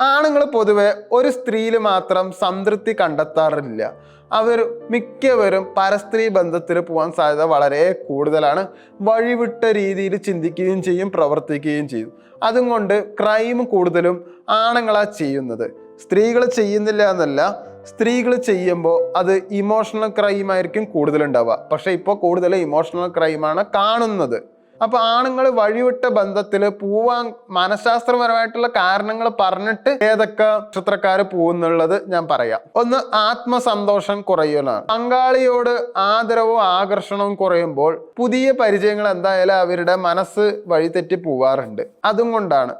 ആണുങ്ങൾ പൊതുവെ ഒരു സ്ത്രീയിൽ മാത്രം സംതൃപ്തി കണ്ടെത്താറില്ല. അവർ മിക്കവരും പരസ്ത്രീ ബന്ധത്തിൽ പോകാൻ സാധ്യത വളരെ കൂടുതലാണ്. വഴിവിട്ട രീതിയിൽ ചിന്തിക്കുകയും ചെയ്യും പ്രവർത്തിക്കുകയും ചെയ്യും. അതുകൊണ്ട് ക്രൈം കൂടുതലും ആണുങ്ങളാ ചെയ്യുന്നത്. സ്ത്രീകൾ ചെയ്യുന്നില്ല എന്നല്ല സ്ത്രീകൾ ചെയ്യുമ്പോൾ അത് ഇമോഷണൽ ക്രൈം ആയിരിക്കും കൂടുതലുണ്ടാവുക. പക്ഷേ ഇപ്പോൾ കൂടുതൽ ഇമോഷണൽ ക്രൈമാണ് കാണുന്നത്. അപ്പൊ ആണുങ്ങൾ വഴിവിട്ട ബന്ധത്തിൽ പോവാൻ മനഃശാസ്ത്രപരമായിട്ടുള്ള കാരണങ്ങൾ പറഞ്ഞിട്ട് ഏതൊക്കെ നക്ഷത്രക്കാര് പോകുന്നുള്ളത് ഞാൻ പറയാം. ഒന്ന് ആത്മസന്തോഷം കുറയലാണ് പങ്കാളിയോട് ആദരവും ആകർഷണവും കുറയുമ്പോൾ പുതിയ പരിചയങ്ങൾ എന്തായാലും അവരുടെ മനസ്സ് വഴിതെറ്റി പോവാറുണ്ട്. അതും കൊണ്ടാണ്.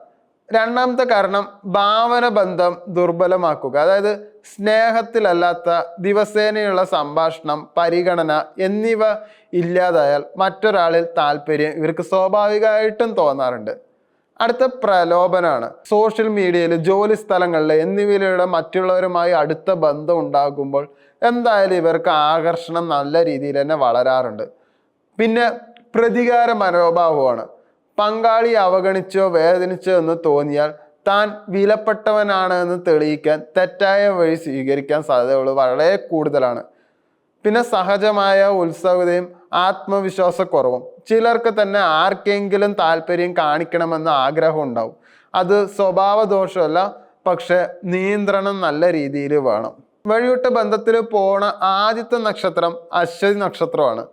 രണ്ടാമത്തെ കാരണം ഭാവന ബന്ധം ദുർബലമാക്കുക. അതായത് സ്നേഹത്തിലല്ലാത്ത ദിവസേനയുള്ള സംഭാഷണം പരിഗണന എന്നിവ ഇല്ലാതായാൽ മറ്റൊരാളിൽ താല്പര്യം ഇവർക്ക് സ്വാഭാവികമായിട്ടും തോന്നാറുണ്ട്. അടുത്ത പ്രലോഭനമാണ് സോഷ്യൽ മീഡിയയിൽ ജോലി സ്ഥലങ്ങളിൽ എന്നിവയിലൂടെ മറ്റുള്ളവരുമായി അടുത്ത ബന്ധം ഉണ്ടാകുമ്പോൾ എന്തായാലും ഇവർക്ക് ആകർഷണം നല്ല രീതിയിൽ തന്നെ വളരാറുണ്ട്. പിന്നെ പ്രതികാര മനോഭാവമാണ്. പങ്കാളി അവഗണിച്ചോ വേദനിച്ചോ എന്ന് തോന്നിയാൽ താൻ വിലപ്പെട്ടവനാണ് എന്ന് തെളിയിക്കാൻ തെറ്റായ വഴി സ്വീകരിക്കാൻ സാധ്യതകൾ വളരെ കൂടുതലാണ്. പിന്നെ സഹജമായ ഉത്സവതയും ആത്മവിശ്വാസക്കുറവും. ചിലർക്ക് തന്നെ ആർക്കെങ്കിലും താല്പര്യം കാണിക്കണമെന്ന് ആഗ്രഹം ഉണ്ടാവും. അത് സ്വഭാവ ദോഷമല്ല പക്ഷെ നിയന്ത്രണം നല്ല രീതിയിൽ വേണം. വഴിവിട്ട ബന്ധത്തിൽ പോണ ആദ്യത്തെ നക്ഷത്രം അശ്വതി നക്ഷത്രമാണ്.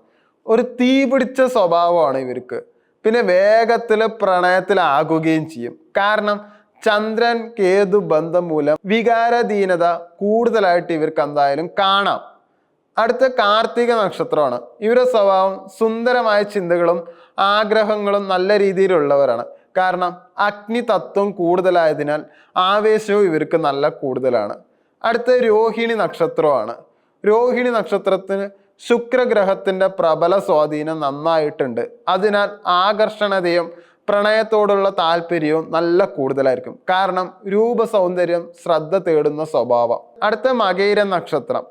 ഒരു തീപിടിച്ച സ്വഭാവമാണ് ഇവർക്ക്. പിന്നെ വേഗത്തിൽ പ്രണയത്തിലാകുകയും ചെയ്യും. കാരണം ചന്ദ്രൻ കേതു ബന്ധം മൂലം വികാരധീനത കൂടുതലായിട്ട് ഇവർക്ക് എന്തായാലും കാണാം. അടുത്ത കാർത്തിക നക്ഷത്രമാണ്. ഇവരുടെ സ്വഭാവം സുന്ദരമായ ചിന്തകളും ആഗ്രഹങ്ങളും നല്ല രീതിയിലുള്ളവരാണ്. കാരണം അഗ്നി തത്വം കൂടുതലായതിനാൽ ആവേശവും ഇവർക്ക് നല്ല കൂടുതലാണ്. അടുത്ത രോഹിണി നക്ഷത്രമാണ്. രോഹിണി നക്ഷത്രത്തിന് ശുക്രഗ്രഹത്തിന്റെ പ്രബല സ്വാധീനം നന്നായിട്ടുണ്ട്. അതിനാൽ ആകർഷണതയും പ്രണയത്തോടുള്ള താല്പര്യവും നല്ല കൂടുതലായിരിക്കും. കാരണം രൂപ സൗന്ദര്യം ശ്രദ്ധ തേടുന്ന സ്വഭാവം. അടുത്ത മകൈര നക്ഷത്രം.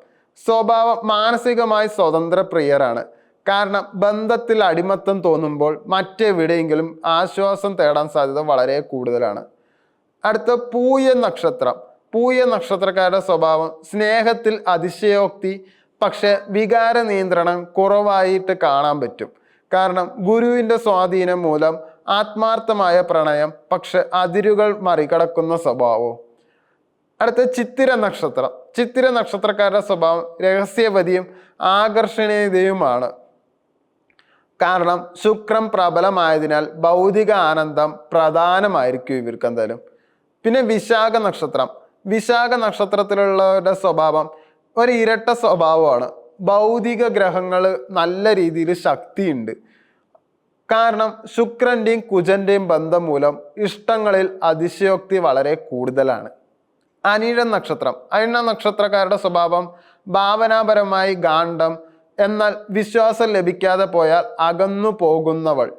സ്വഭാവം മാനസികമായി സ്വതന്ത്ര പ്രിയരാണ് കാരണം ബന്ധത്തിൽ അടിമത്തം തോന്നുമ്പോൾ മറ്റെവിടെയെങ്കിലും ആശ്വാസം തേടാൻ സാധ്യത വളരെ കൂടുതലാണ്. അടുത്ത പൂയ നക്ഷത്രം. പൂയ നക്ഷത്രക്കാരുടെ സ്വഭാവം സ്നേഹത്തിൽ അതിശയോക്തി പക്ഷെ വികാര നിയന്ത്രണം കുറവായിട്ട് കാണാൻ പറ്റും. കാരണം ഗുരുവിന്റെ സ്വാധീനം മൂലം ആത്മാർത്ഥമായ പ്രണയം പക്ഷെ അതിരുകൾ മറികടക്കുന്ന സ്വഭാവവും. അടുത്ത ചിത്തിര നക്ഷത്രം. ചിത്തിര നക്ഷത്രക്കാരുടെ സ്വഭാവം രഹസ്യവതിയും ആകർഷണീയതയുമാണ്. കാരണം ശുക്രം പ്രബലമായതിനാൽ ഭൗതിക ആനന്ദം പ്രധാനമായിരിക്കും ഇവർക്ക് എന്തായാലും പിന്നെ വിശാഖ നക്ഷത്രം. വിശാഖ നക്ഷത്രത്തിലുള്ളവരുടെ സ്വഭാവം ഒരു ഇരട്ട സ്വഭാവമാണ്. ഭൗതിക ഗ്രഹങ്ങൾ നല്ല രീതിയിൽ ശക്തിയുണ്ട്. കാരണം ശുക്രന്റെയും കുജന്റെയും ബന്ധം മൂലം ഇഷ്ടങ്ങളിൽ അതിശയോക്തി വളരെ കൂടുതലാണ്. അനിഴ നക്ഷത്രം. അനിഴ നക്ഷത്രക്കാരുടെ സ്വഭാവം ഭാവനാപരമായി ഗാണ്ഡം എന്നാൽ വിശ്വാസം ലഭിക്കാതെ പോയാൽ അകന്നു പോകുന്നവൾ.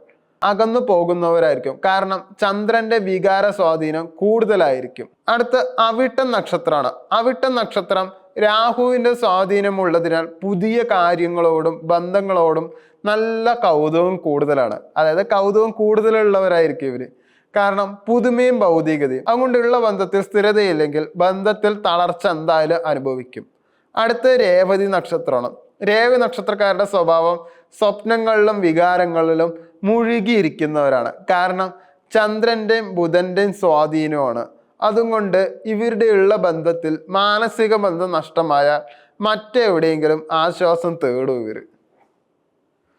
അകന്നു പോകുന്നവരായിരിക്കും. കാരണം ചന്ദ്രന്റെ വികാര സ്വാധീനം കൂടുതലായിരിക്കും. അടുത്ത് അവിട്ടം നക്ഷത്രമാണ്. അവിട്ടം നക്ഷത്രം രാഹുവിന്റെ സ്വാധീനമുള്ളതിനാൽ പുതിയ കാര്യങ്ങളോടും ബന്ധങ്ങളോടും നല്ല കൗതുകം കൂടുതലാണ്. അതായത് കൗതുകം കൂടുതലുള്ളവരായിരിക്കും ഇവർ. കാരണം പുതുമയും ഭൗതികതയും. അതുകൊണ്ടുള്ള ബന്ധത്തിൽ സ്ഥിരതയില്ലെങ്കിൽ ബന്ധത്തിൽ തളർച്ച എന്തായാലും അനുഭവിക്കും. അടുത്ത രേവതി നക്ഷത്രമാണ്. രേവതി നക്ഷത്രക്കാരുടെ സ്വഭാവം സ്വപ്നങ്ങളിലും വികാരങ്ങളിലും മുഴുകിയിരിക്കുന്നവരാണ്. കാരണം ചന്ദ്രന്റെയും ബുധന്റെയും സ്വാധീനമാണ്. അതുകൊണ്ട് ഇവരുടെ ഉള്ള ബന്ധത്തിൽ മാനസിക ബന്ധം നഷ്ടമായാൽ മറ്റെവിടെയെങ്കിലും ആശ്വാസം തേടും ഇവർ